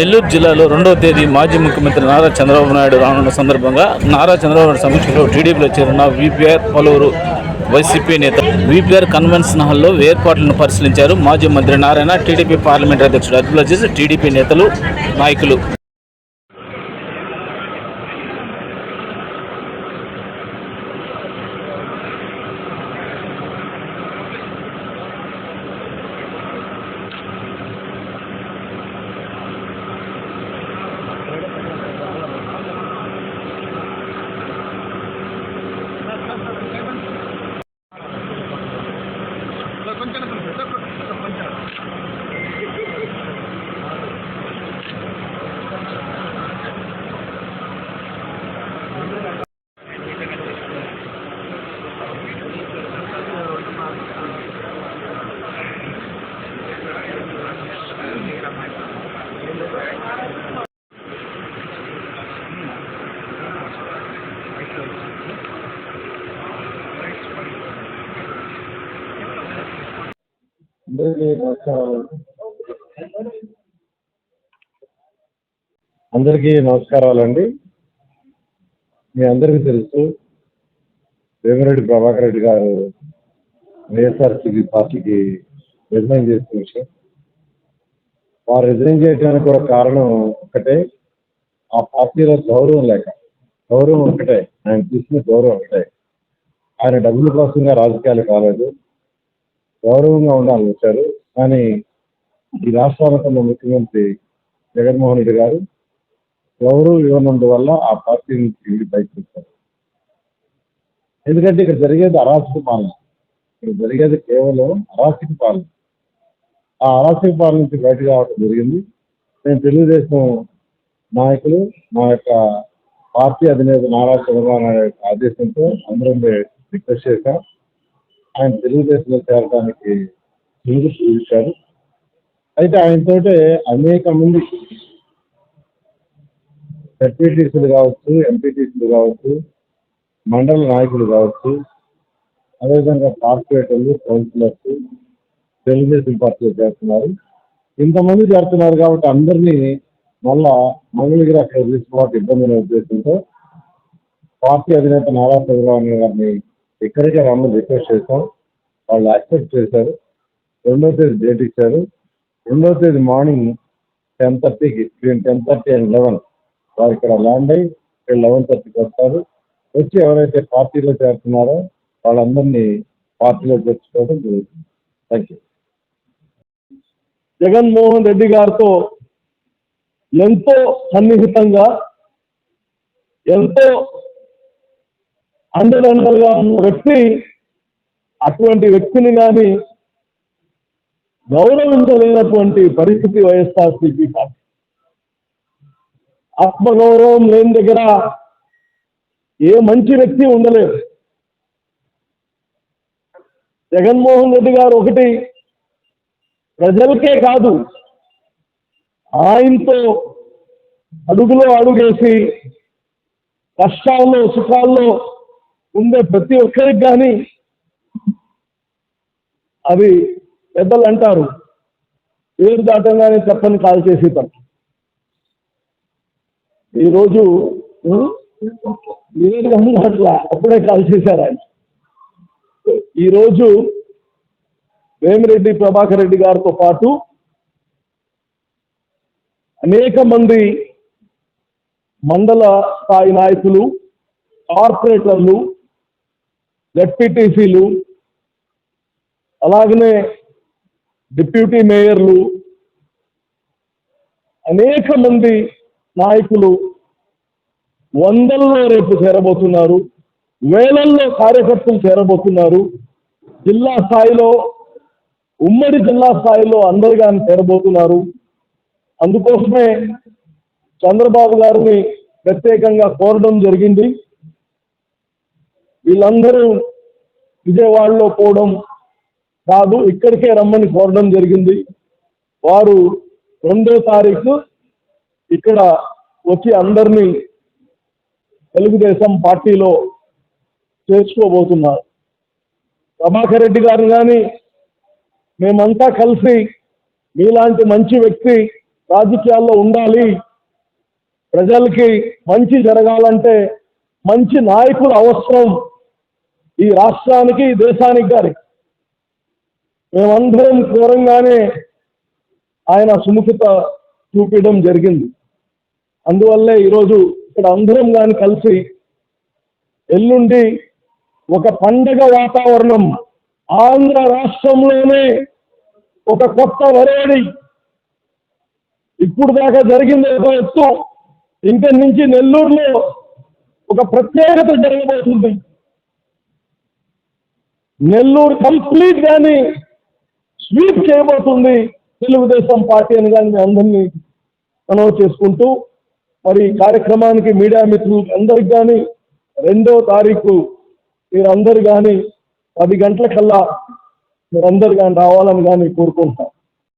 నెల్లూరు జిల్లాలో రెండవ తేదీ మాజీ ముఖ్యమంత్రి నారా చంద్రబాబు నాయుడు రానున్న సందర్భంగా నారా చంద్రబాబు నాయుడు సమక్షంలో టీడీపీలో చేరిన వీపీఆర్ పలువురు వైసీపీ నేత. వీపీఆర్ కన్వెన్షన్ హాల్లో ఏర్పాట్లను పరిశీలించారు మాజీ మంత్రి నారాయణ టీడీపీ పార్లమెంట్ అధ్యక్షుడు అబ్దుల్ టీడీపీ నేతలు నాయకులు. అందరికీ నమస్కారాలు అండి నమస్కారాలండి. మీ అందరికీ తెలుసు వేమిరెడ్డి ప్రభాకర్ రెడ్డి గారు వైఎస్ఆర్సీపీ పార్టీకి రిజైన్ చేసిన విషయం. వారు రిజైన్ చేయడానికి కూడా కారణం ఒకటే ఆ పార్టీలో గౌరవం లేక గౌరవం ఒకటే ఆయన తీసుకున్న గౌరవం ఒకటే. ఆయన డబ్బుల కోసంగా రాజకీయాలు కాలేదు గౌరవంగా ఉండాలని వచ్చారు కానీ ఈ రాష్ట్రానికి ఉన్న ముఖ్యమంత్రి జగన్మోహన్ రెడ్డి గారు గౌరవం ఇవ్వనందువల్ల ఆ పార్టీ నుంచి వెళ్ళి బయటకు వచ్చారు ఎందుకంటే ఇక్కడ జరిగేది అరాచక పాలన. ఇక్కడ జరిగేది కేవలం అరాచక పాలన. ఆ అరాచక పాలన నుంచి బయటకు రావడం జరిగింది. నేను తెలుగుదేశం నాయకులు మా యొక్క పార్టీ అధినేత నారా చంద్రబాబు నాయుడు ఆదేశంతో అందరం రిక్వెస్ట్ చేశాం. ఆయన తెలుగుదేశంలో చేరడానికి ముందు చూశారు అయితే ఆయనతో అనేక మంది ఎంపీటీసీలు కావచ్చు ఎంపీటీసీలు కావచ్చు మండల నాయకులు కావచ్చు అదేవిధంగా కార్పొరేటర్లు కౌన్సిలర్స్ తెలుగుదేశం పార్టీలో చేస్తున్నారు. ఇంతమంది చేస్తున్నారు కాబట్టి అందరినీ మళ్ళా మంగళగిరి అక్కడ తీసుకోవడానికి ఇబ్బంది అనే ఉద్దేశంతో పార్టీ అధినేత నారా చంద్రబాబు నాయుడు గారిని ఇక్కడికే రమ్మని రిక్వెస్ట్ చేశాం. వాళ్ళు యాక్సెప్ట్ చేశారు. రెండో తేదీ డేట్ ఇచ్చారు. రెండో తేదీ మార్నింగ్ టెన్ థర్టీకి between ten thirty and eleven వారు ఇక్కడ ల్యాండ్ అయ్యి ఇక్కడ లెవెన్ థర్టీకి వస్తారు. వచ్చి ఎవరైతే పార్టీలో చేరుతున్నారో వాళ్ళందరినీ పార్టీలో చేర్చుకోవడం జరుగుతుంది. థ్యాంక్ యూ జగన్మోహన్ రెడ్డి గారితో ఎంతో సన్నిహితంగా ఎంతో అండదండలుగా ఉన్న వ్యక్తి అటువంటి వ్యక్తిని కానీ గౌరవించలేనటువంటి పరిస్థితి వైఎస్ఆర్సీపీ పార్టీ. ఆత్మగౌరవం లేని దగ్గర ఏ మంచి వ్యక్తి ఉండలేరు జగన్మోహన్ రెడ్డి గారు ఒకటి ప్రజలకే కాదు ఆయనతో అడుగులో అడుగేసి కష్టాల్లో సుఖాల్లో ఉండే ప్రతి ఒక్కరికి కానీ అవి పెద్దలు అంటారు. పేరు దాటంగానే చెప్పని కాల్ చేసి తప్ప ఈరోజు లేదు అట్లా అప్పుడే కాల్ చేశారు ఆయన. ఈరోజు వేమిరెడ్డి ప్రభాకర్ రెడ్డి గారితో పాటు అనేక మంది మండల స్థాయి నాయకులు కార్పొరేటర్లు జడ్పీటీసీలు అలాగనే డిప్యూటీ మేయర్లు అనేక మంది నాయకులు వందల్లో రేపు చేరబోతున్నారు వేలల్లో కార్యకర్తలు చేరబోతున్నారు. జిల్లా స్థాయిలో ఉమ్మడి జిల్లా స్థాయిలో అందరు కానీ చేరబోతున్నారు. అందుకోసమే చంద్రబాబు గారిని ప్రత్యేకంగా కోరడం జరిగింది. వీళ్ళందరూ విజయవాడలో పోవడం కాదు ఇక్కడికే రమ్మని కోరడం జరిగింది. వారు రెండో తారీఖు ఇక్కడ వచ్చి అందరినీ తెలుగుదేశం పార్టీలో చేర్చుకోబోతున్నారు. ప్రభాకర్ రెడ్డి గారు కానీ మేమంతా కలిసి మీలాంటి మంచి వ్యక్తి రాజకీయాల్లో ఉండాలి. ప్రజలకి మంచి జరగాలంటే మంచి నాయకులు అవసరం. ఈ రాష్ట్రానికి ఈ దేశానికి గారి మేమందరం ఘోరంగానే ఆయన సుముఖత చూపించడం జరిగింది. అందువల్లే ఈరోజు ఇక్కడ అందరం కానీ కలిసి ఎల్లుండి ఒక పండగ వాతావరణం ఆంధ్ర రాష్ట్రంలోనే ఒక కొత్త వరేడి ఇప్పుడు దాకా జరిగింది ఒక ఎత్తు. ఇంక నుంచి నెల్లూరులో ఒక ప్రత్యేకత జరగబోతుంది. నెల్లూరు కంప్లీట్ గాని స్వీప్ చేయబోతుంది. తెలుగుదేశం పార్టీ అని కానీ మేము అందరినీ అనౌన్స్ చేసుకుంటూ మరి ఈ కార్యక్రమానికి మీడియా మిత్రులు అందరికి కానీ రెండో తారీఖు మీరందరు కానీ పది గంటలకల్లా మీరందరు కానీ రావాలని కానీ కోరుకుంటున్నాం.